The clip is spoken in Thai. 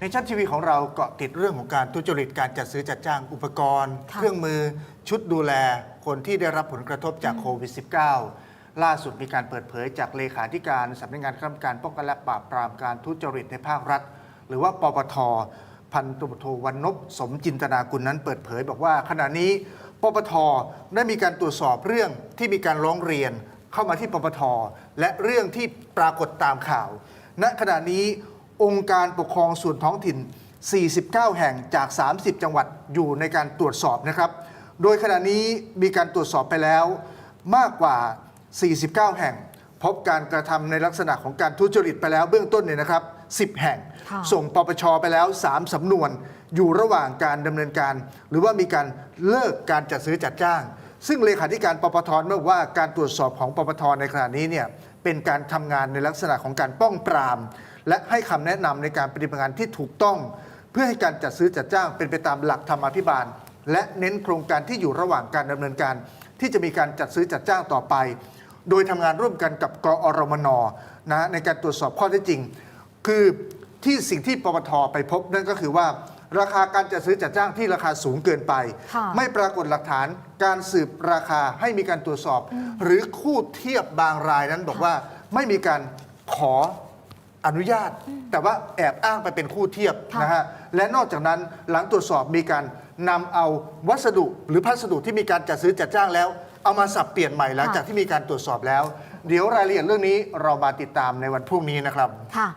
ในชั้นทีวีของเราเกาะติดเรื่องของการทุจริตการจัดซื้อจัดจ้างอุปกรณ์ค่ะเครื่องมือชุดดูแลคนที่ได้รับผลกระทบจากโควิด -19 ล่าสุดมีการเปิดเผยจากเลขาธิการสำนักงานคณะกรรมการป้องกันและปราบปรามการทุจริตในภาครัฐ หรือว่าปปทพันตำรวจโทวันนพสมจินตนากุลนั้นเปิดเผย บอกว่าขณะนี้ปปทได้มีการตรวจสอบเรื่องที่มีการร้องเรียนเข้ามาที่ปปทและเรื่องที่ปรากฏตามข่าว ณขณะนี้ องค์การปกครองส่วนท้องถิ่น 49 แห่งจาก 30 จังหวัดอยู่ในการตรวจสอบนะครับ โดยขณะนี้มีการตรวจสอบไปแล้วมากกว่า 49 แห่ง พบการกระทำในลักษณะของการทุจริตไปแล้วเบื้องต้นเนี่ยนะครับ 10 แห่งค่ะส่งปปชไปแล้ว 3สำนวน อยู่ระหว่างการดำเนินการ หรือว่ามีการเลิกการจัดซื้อจัดจ้าง ซึ่งเลขาธิการปปทบอกว่าการตรวจสอบของปปทในขณะนี้เนี่ยเป็นการทำงานในลักษณะของการป้องปราม และให้คำแนะนำในการปฏิบัติงานที่ถูกต้อง เพื่อให้การจัดซื้อจัดจ้างเป็นไปตามหลักธรรมาภิบาล และเน้นโครงการที่อยู่ระหว่างการดำเนินการ ที่จะมีการจัดซื้อจัดจ้างต่อไป โดยทำงานร่วมกันกับกอรมนนะในการตรวจสอบข้อเท็จจริง คือที่สิ่งที่ปปทไปพบนั่นก็คือว่า ราคาการจัดซื้อจัดจ้างที่ราคาสูงเกินไป ค่ะ ไม่ปรากฏหลักฐานการสืบราคาให้มีการตรวจสอบ หรือคู่เทียบบางรายนั้นบอกว่าไม่มีการขอ อนุญาต แต่ว่าแอบอ้างไปเป็นคู่เทียบค่ะนะฮะและนอกจากนั้นหลังตรวจสอบมีการนำเอาวัสดุหรือพัสดุที่มีการจัดซื้อจัดจ้างแล้ว เอามาสับเปลี่ยนใหม่หลังจากที่มีการตรวจสอบแล้ว เดี๋ยวรายละเอียดเรื่องนี้เรามาติดตามในวันพรุ่งนี้นะครับ ค่ะ